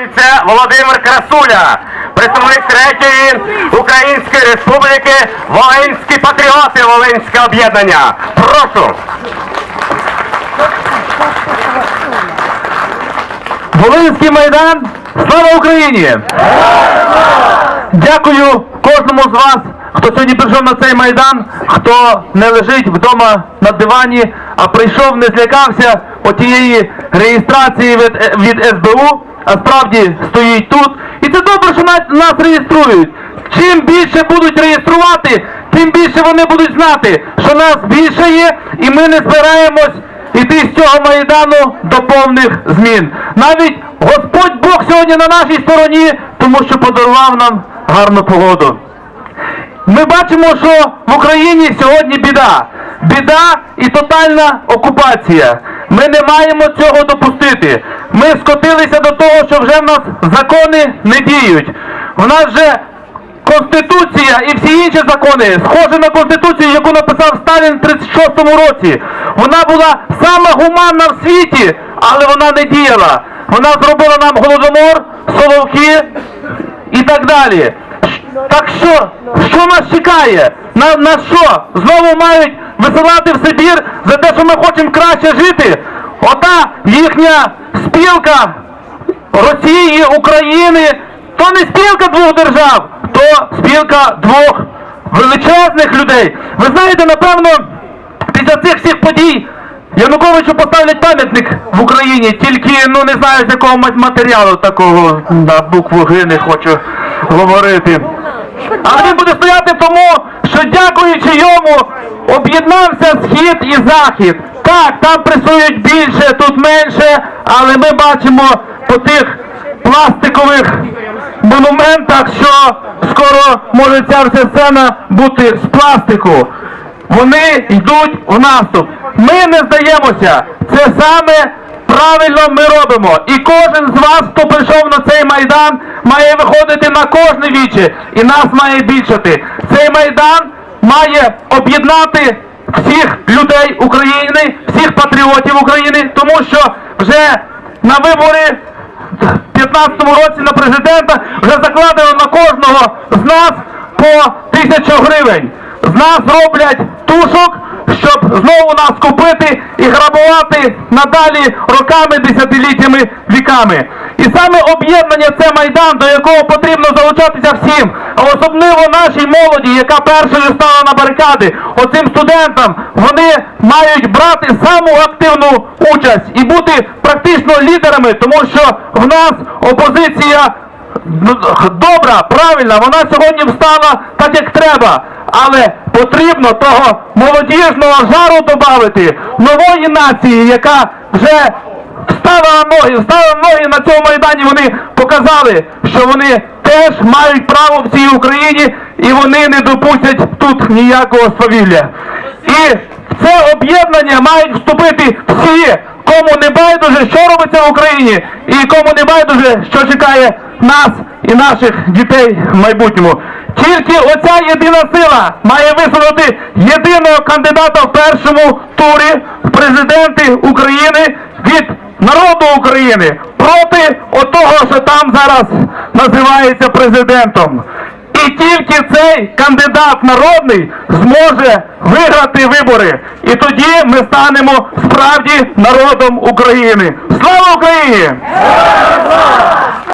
Це Володимир Красуля, представник третьої Української Республіки, Волинські патріоти, Волинське об'єднання. Прошу. Волинський майдан, слава Україні! Дякую кожному з вас, хто сьогодні прийшов на цей майдан, хто не лежить вдома на дивані, а прийшов, не злякався отієї реєстрації від, від СБУ, справді стоїть тут. І це добре, що нас, нас реєструють. Чим більше будуть реєструвати, тим більше вони будуть знати, що нас більше є, і ми не збираємось іти з цього майдану до повних змін. Навіть Господь Бог сьогодні на нашій стороні, тому що подарував нам гарну погоду. Ми бачимо, що в Україні сьогодні біда. Біда і тотальна окупація. Ми не маємо цього допустити. Ми скотилися до того, що вже в нас закони не діють. В нас вже Конституція і всі інші закони схожі на Конституцію, яку написав Сталін в 36-му році. Вона була сама гуманна в світі, але вона не діяла. Вона зробила нам голодомор, соловки і так далі. Так що, що нас чекає? На, на що? Знову мають висилати в Сибір за те, що ми хочемо краще жити? Ота їхня спілка Росії, України, то не спілка двох держав, то спілка двох величезних людей. Ви знаєте, напевно, після цих всіх подій Януковичу поставлять пам'ятник в Україні, тільки ну не знаю з якого матеріалу такого на букву Г не хочу говорити. Але він буде стояти тому, що дякуючи йому об'єднався схід і захід. Так, там пресують більше, тут менше, але ми бачимо по тих пластикових монументах, що скоро може ця вся сцена бути з пластику. Вони йдуть в наступ. Ми не здаємося. Це саме правильно ми робимо. І кожен з вас, хто прийшов на цей майдан, має виходити на кожне віче. І нас має більшати. Цей майдан має об'єднати всіх людей України, всіх патріотів України, тому що вже на вибори в 15-му році на президента вже закладено на кожного з нас по тисячу гривень. З нас роблять тушок, знову нас купити і грабувати надалі роками, десятиліттями, віками. І саме об'єднання це майдан, до якого потрібно залучатися всім, а особливо нашій молоді, яка першою стала на барикади. Оцим студентам вони мають брати саму активну участь і бути практично лідерами, тому що в нас опозиція добра, правильна, вона сьогодні встала так, як треба. Але потрібно того молодіжного жару додати, нової нації, яка вже встала ноги, встала ноги на цьому майдані. Вони показали, що вони теж мають право в цій Україні і вони не допустять тут ніякого свавілля. І в це об'єднання мають вступити всі, кому не байдуже, що робиться в Україні, і кому не байдуже, що чекає нас і наших дітей в майбутньому. Тільки оця єдина сила має висунути єдиного кандидата в першому турі в президенти України від народу України проти отого, що там зараз називається президентом. І тільки цей кандидат народний зможе виграти вибори. І тоді ми станемо справді народом України. Слава Україні!